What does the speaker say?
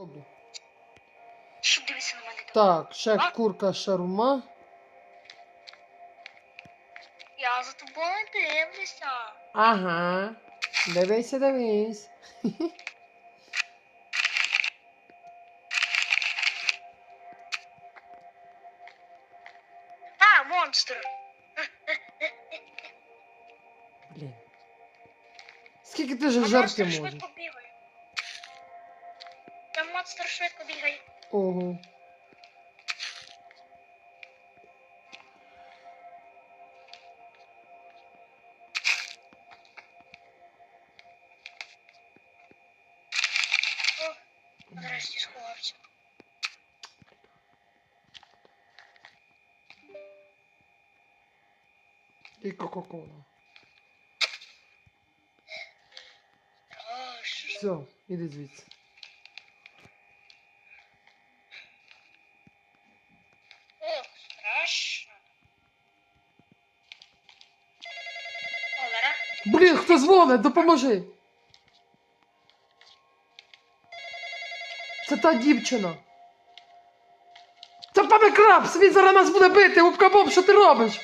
Добре. Щоб дивитися на мене. Так, ще А? курка шарма. Я за тобою дивлюся. Ага. Дивися, дивись. А, монстр. Блін. Скільки ти же А монстр можеш? швидко бігає. Там монстр швидко бігає. Ого. Нарешті сховався. І Кока-Кола. Все, іди звідси. Блін, хто дзвонить? Допоможи. Це та дівчина. Це пане Крабс, він зараз нас буде бити, Губка Боб, що ти робиш?